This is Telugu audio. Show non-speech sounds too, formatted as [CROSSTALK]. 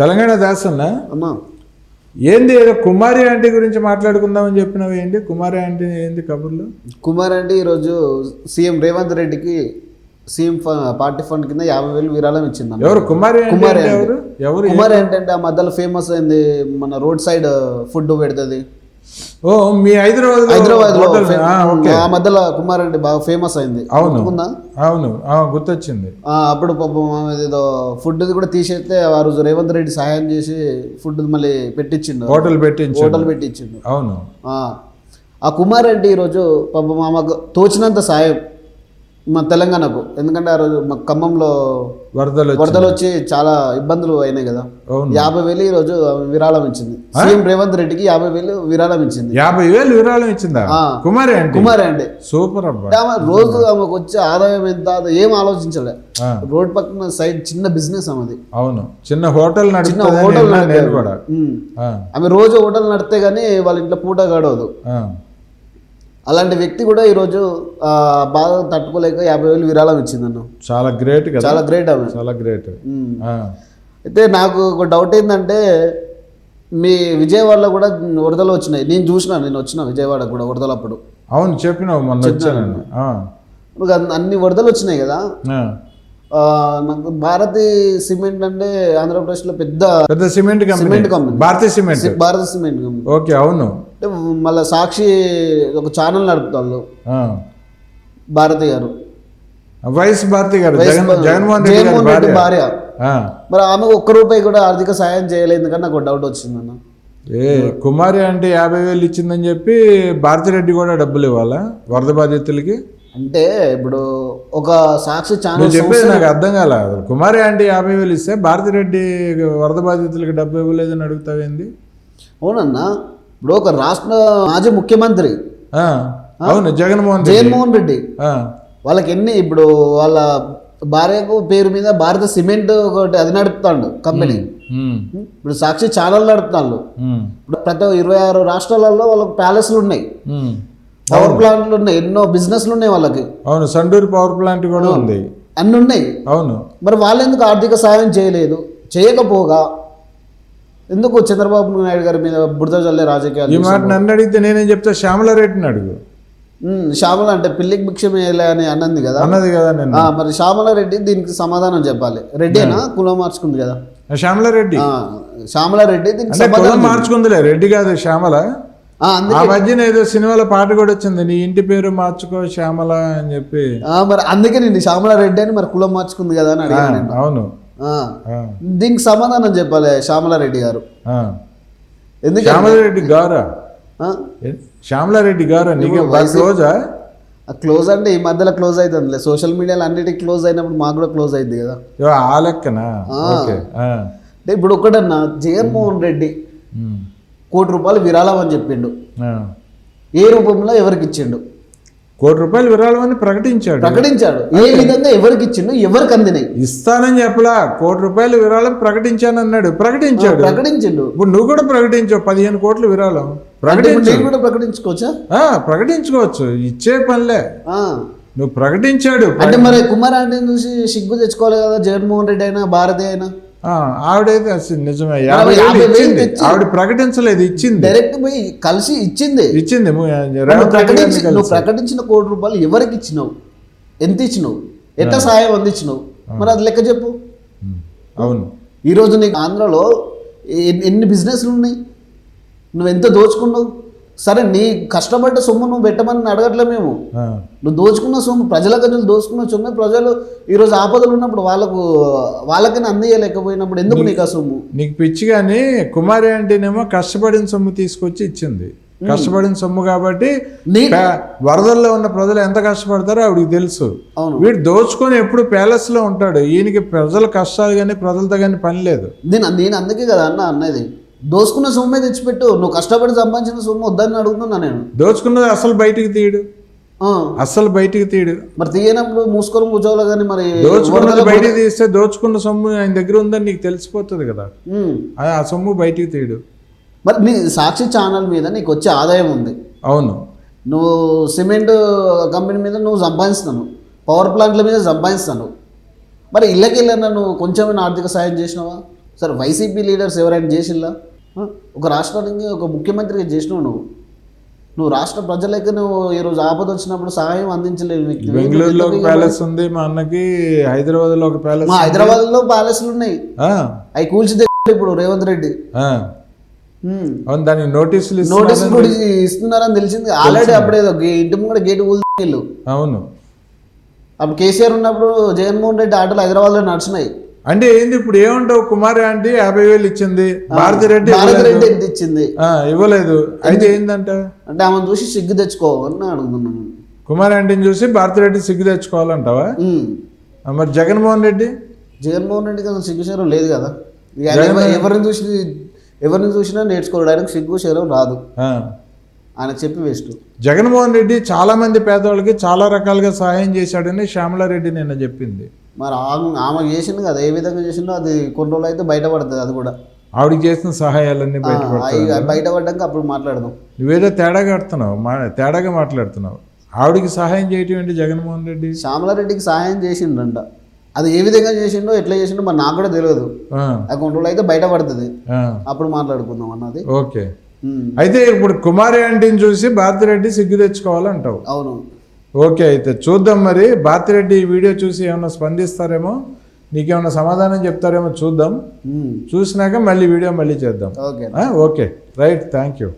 తెలంగాణ దాసన్న అమ్మా ఏంది ఏదో కుమారి ఆంటీ గురించి మాట్లాడుకుందామని చెప్పినవి ఏంటి? కుమారి ఆంటీ ఏంది కబుర్లు? కుమార్ అంటే ఈరోజు సీఎం రేవంత్ రెడ్డికి సీఎం పార్టీ ఫండ్ కింద యాభై వేలు విరాళం ఇచ్చింది ఎవరు? Kumari aunty Kumari aunty. ఎవరు? కుమార్ ఏంటంటే ఆ మధ్యలో ఫేమస్ అయింది మన రోడ్ సైడ్ ఫుడ్ పెడుతుంది. ఓ మీ హైదరాబాద్ హైదరాబాద్లో ఓకే. ఆ మధ్యలో కుమార్ అంటే బాగా ఫేమస్ అయింది. అవును? అవును. గుర్తొచ్చింది. అప్పుడు పాపం ఏదో ఫుడ్ కూడా తీసేస్తే ఆ రోజు రేవంత్ రెడ్డి సహాయం చేసి ఫుడ్ మళ్ళీ పెట్టించిండు హోటల్ పెట్టించు హోటల్ పెట్టించిండు అవును. ఆ, ఆ కుమార్ రెడ్డి ఈరోజు పాపం ఆమెకు తోచినంత సాయం. మా తెలంగాణకు. ఎందుకంటే ఆ రోజు మా ఖమ్మంలో వరదలు వరదలు వచ్చి చాలా ఇబ్బందులు అయినాయి కదా. యాభై వేలు ఈరోజు ఆమె విరాళం ఇచ్చింది. సీఎం రేవంత్ రెడ్డికి యాభై వేలు విరాళం ఇచ్చింది. యాభై వేలు విరాళం ఇచ్చిందా. కుమారి ఆంటీ కుమార్ అండి. సూపర్ ఆమె రోజు ఆమెకు వచ్చే ఆదాయం ఎంత ఏం ఆలోచించలే. రోడ్ పక్కన సైడ్ చిన్న బిజినెస్ ఆమెది. అవును. చిన్న హోటల్ చిన్న హోటల్ ఆమె రోజు హోటల్ నడితే గానీ వాళ్ళ ఇంట్లో పూట గడవదు. అలాంటి వ్యక్తి కూడా ఈరోజు బాధ తట్టుకోలేక యాభై వేలు విరాళం ఇచ్చిందన్న. చాలా గ్రేట్ చాలా గ్రేట్ ఆమె. చాలా గ్రేట్. అయితే నాకు ఒక డౌట్ ఏంటంటే మీ విజయవాడలో కూడా వరదలు వచ్చినాయి. నేను చూసిన నేను వచ్చిన విజయవాడ కూడా వరదలు అప్పుడు. అవును చెప్పినావు మొన్న వచ్చాను అన్ని- వరదలు వచ్చినాయి కదా. నాకు భారతి సిమెంట్ అంటే ఆంధ్రప్రదేశ్లో పెద్ద పెద్ద cement company. Cement company. Bharatiya cement. Bharat cement company. Okay అవును. అంటే మళ్ళీ సాక్షి ఒక ఛానల్ నడుపుతాళ్ళు. భారతి గారు. వైఎస్ భారతి గారు జగన్ జగన్మోహన్ రెడ్డి రెడ్డి భార్య. మరి ఆమె ఒక్క రూపాయి కూడా ఆర్థిక సాయం చేయలేదు ఎందుకంటే నాకు డౌట్ వచ్చిందన్న. ఏ కుమారి అంటే యాభై వేలు ఇచ్చిందని చెప్పి భారతిరెడ్డి కూడా డబ్బులు ఇవ్వాలా? వరద బాధితులకి? అంటే ఇప్పుడు ఒక సాక్షి ఛానల్ చెప్పేది నాకు అర్థం కాల. కుమారి ఆంటీ యాభై వేలు ఇస్తే భారతిరెడ్డి వరద బాధితులకి డబ్బు ఇవ్వలేదని అడుగుతావేంది? అవునన్నా. ఇప్పుడు ఒక రాష్ట్ర మాజీ ముఖ్యమంత్రి. అవును జగన్మోహన్ జగన్మోహన్ రెడ్డి. వాళ్ళకి ఎన్ని ఇప్పుడు వాళ్ళ భార్యకు పేరు మీద భారత సిమెంట్ ఒకటి అది నడుపుతాడు కంపెనీ. ఇప్పుడు సాక్షి ఛానల్ నడుపుతాడు. ఇప్పుడు ప్రతి ఇరవై ఆరు రాష్ట్రాలలో వాళ్ళకి ప్యాలెస్లు ఉన్నాయి. పవర్ ప్లాంట్లు ఉన్నాయి ఎన్నో బిజినెస్లు ఉన్నాయి వాళ్ళకి. అవును సండూరు పవర్ ప్లాంట్ కూడా ఉంది. అన్ని ఉన్నాయి. అవును. మరి వాళ్ళు ఎందుకు ఆర్థిక సాయం చేయలేదు? చేయకపోగా? ఎందుకు చంద్రబాబు నాయుడు గారి మీద బురద జల్లే రాజకీయాలు ఈ మాట నన్ను అడిగితే నేనేం చెప్తా? శ్యామలారెడ్డిని అడుగు. శ్యామల అంటే పిల్లికి భిక్షం వేయలే అని అన్నది కదా? అన్నది కదా నేను మరి శ్యామలారెడ్డి దీనికి సమాధానం చెప్పాలి. రెడ్డేనా కులం మార్చుకుంది కదా. శ్యామలారెడ్డి. శ్యామలారెడ్డి దీనికి కులం మార్చుకుందిలే. రెడ్డి కాదు శ్యామల. ఆ, మధ్యన ఏదో సినిమాలో పాట కూడా వచ్చింది. నీ ఇంటి పేరు మార్చుకో శ్యామల అని చెప్పి. ఆ, మరి అందుకే నేను శ్యామలారెడ్డి అని మరి కులం మార్చుకుంది కదా అని అడిగాను. అవును. దీనికి సమాధానం చెప్పాలి శ్యామలారెడ్డి గారు. ఆ. ఎందుకంటే శ్యామలారెడ్డి గారా? శ్యామలారెడ్డి గారా? నీకే బాగా క్లోజా? అంటే ఈ మధ్యలో క్లోజ్ అవుతుందిలే. సోషల్ మీడియాలో అన్నిటికీ క్లోజ్ అయినప్పుడు మాకు కూడా క్లోజ్ అయింది కదా. ఆ లెక్కనా. అంటే ఇప్పుడు ఒకటన్నా జగన్మోహన్ రెడ్డి. కోటి రూపాయలు విరాళం అని చెప్పిండు. ఏ రూపంలో ఎవరికి ఇచ్చిండు? కోటి రూపాయలు విరాళం అని ప్రకటించాడు. ప్రకటించాడు ఏ విధంగా ఎవరికి ఇచ్చిండు ఎవరికి అందినాయి? ఇస్తానని చెప్పలా కోటి రూపాయలు విరాళం ప్రకటించాను అన్నాడు ప్రకటించాడు ప్రకటించిండు. ఇప్పుడు నువ్వు కూడా ప్రకటించావు పదిహేను కోట్లు విరాళం. అంటే ప్రకటించు కూడా ప్రకటించుకోవచ్చా? ఆ, ప్రకటించుకోవచ్చు. ఇచ్చే పనిలే. ఆ. నువ్వు ప్రకటించాడు. అంటే మరి కుమార్ ఆంటీ చూసి సిగ్గు తెచ్చుకోవాలి కదా జగన్మోహన్ రెడ్డి అయినా భారతి అయినా? ఆవిడైతే నిజమే. యాభై ఇచ్చింది. ఆవిడ ప్రకటించలేదు ఇచ్చింది. డైరెక్ట్ పోయి కలిసి ఇచ్చింది. ఇచ్చింది. నువ్వు. ప్రకటించిన కోటి రూపాయలు ఎవరికి ఇచ్చినావు? ఎంత ఇచ్చినావు? ఎట్లా సహాయం అందించినావు? మరి అది లెక్క చెప్పు. అవును. ఈరోజు నీకు ఆంధ్రలో ఎన్ని బిజినెస్లు ఉన్నాయి? నువ్వు ఎంత దోచుకున్నావు? సరే నీ కష్టపడ్డ సొమ్ము నువ్వు పెట్టమని అడగట్లే మేము. నువ్వు దోచుకున్న సొమ్ము ప్రజల గనులు దోచుకున్న సొమ్ము ప్రజలు ఈరోజు ఆపదలు ఉన్నప్పుడు వాళ్ళకు వాళ్ళకైనా అందియలేకపోయినప్పుడు ఎందుకు నీకు ఆ సొమ్ము? నీకు పిచ్చి కానీ కుమారి అంటేనేమో కష్టపడిన సొమ్ము తీసుకొచ్చి ఇచ్చింది. కష్టపడిన సొమ్ము కాబట్టి వరదల్లో ఉన్న ప్రజలు ఎంత కష్టపడతారో ఆవిడకి తెలుసు. అవును. వీడు దోచుకొని ఎప్పుడు ప్యాలెస్లో ఉంటాడు. ఈయనకి ప్రజల కష్టాలు కానీ ప్రజలతో కానీ పని లేదు. నేను నేను అందుకే కదా అన్న అన్నది. దోసుకున్న సొమ్మే తెచ్చిపెట్టు. నువ్వు కష్టపడి సంపాదించిన సొమ్ము వద్దని అడుగుతున్నా నేను. దోచుకున్నది అసలు బయటికి తీయడు. అసలు బయటికి తీయడు. మరి తీయనప్పుడు మూసుకొని కూర్చోవాలి కానీ మరి దోచుకున్నది బయటికి తీస్తే దోచుకున్న సొమ్ము ఆయన దగ్గర ఉందని నీకు తెలిసిపోతుంది కదా. ఉమ్. ఆ సొమ్ము బయటికి తీయడు. మరి నీ సాక్షి ఛానల్ మీద నీకు వచ్చే ఆదాయం ఉంది. అవును. నువ్వు సిమెంట్ కంపెనీ మీద నువ్వు సంపాదిస్తున్నావు. పవర్ ప్లాంట్ల మీద సంపాదిస్తున్నావు. మరి ఇళ్ళకి వెళ్ళినా నువ్వు కొంచెమైనా ఆర్థిక సాయం చేసినావా? సరే వైసీపీ లీడర్స్ ఎవరైనా చేసిల్లా? ఒక రాష్ట్రానికి ఒక ముఖ్యమంత్రిగా చేసినావు నువ్వు. నువ్వు రాష్ట్ర ప్రజలకి నువ్వు ఈరోజు ఆపద వచ్చినప్పుడు సహాయం అందించలేవు వ్యక్తి. బెంగళూరులో ఒక ప్యాలెస్ ఉంది మా అన్నకి హైదరాబాద్లో ఒక ప్యాలెస్ మా హైదరాబాద్లో ప్యాలెస్లు ఉన్నాయి. ఆ, అవి కూల్చి [LAUGHS] ఇప్పుడు రేవంత్ రెడ్డి. అవును దానికి నోటీసులు నోటీస్ ఇస్తున్నారు కూడా ఇస్తున్నారని తెలిసింది. ఆల్రెడీ అప్పుడేదో గే- ఇంటి ముంగడ గేట్ కూల్చిళ్ళు అవును. అప్పుడు కేసీఆర్ ఉన్నప్పుడు జగన్మోహన్ రెడ్డి ఆటోలు హైదరాబాద్లో నడిచినాయి. అంటే ఏంది ఇప్పుడు ఏమంటావు? కుమారి ఆంటీ యాభై వేలు ఇచ్చింది. భారతి రెడ్డి భారత్. రెడ్డి ఎంత ఇచ్చింది? ఆ, ఇవ్వలేదు. అయితే ఏందంట? అంటే ఆమె చూసి సిగ్గు తెచ్చుకో అని అడుగుతున్నాను. కుమారి ఆంటీని చూసి భారతి రెడ్డి సిగ్గు తెచ్చుకోవాలంటావా? మరి జగన్మోహన్ రెడ్డి? జగన్మోహన్ రెడ్డికి అసలు సిగ్గు శరం లేదు కదా. ఎవరిని చూసి ఎవరిని చూసినా నేర్చుకోవడం ఆయనకు సిగ్గు శరం రాదు. ఆయన చెప్పి వేస్ట్. జగన్మోహన్ రెడ్డి చాలా మంది పేదవాళ్ళకి చాలా రకాలుగా సహాయం చేశాడని శ్యామలారెడ్డి నిన్న చెప్పింది. మరి ఆమె ఆమె చేసింది కదా ఏ విధంగా చేసిందో అది కొన్ని రోజులు అయితే బయటపడుతుంది అది కూడా. ఆవిడకి చేసిన సహాయాలన్నీ బయటపడ్డాక అప్పుడు మాట్లాడదాం. నువ్వేదో తేడాగా ఆడుతున్నావు మా తేడాగా మాట్లాడుతున్నావు. ఆవిడికి సహాయం చేయటం ఏంటి జగన్మోహన్ రెడ్డి? శ్యామలారెడ్డికి సహాయం చేసిండంట అది ఏ విధంగా చేసిండో ఎట్లా చేసిండో మరి నాకు కూడా తెలియదు. ఆ, కొన్ని రోజులు అయితే బయటపడుతుంది. అప్పుడు మాట్లాడుకుందాం అన్నది. ఓకే. అయితే ఇప్పుడు కుమారి ఆంటీని చూసి భారతిరెడ్డి సిగ్గు తెచ్చుకోవాలంటావు. అవును. ఓకే అయితే చూద్దాం మరి. భారతిరెడ్డి ఈ వీడియో చూసి ఏమైనా స్పందిస్తారేమో? నీకేమైనా సమాధానం చెప్తారేమో చూద్దాం. చూసినాక మళ్ళీ వీడియో మళ్ళీ చేద్దాం. Okay. Okay. Right thank you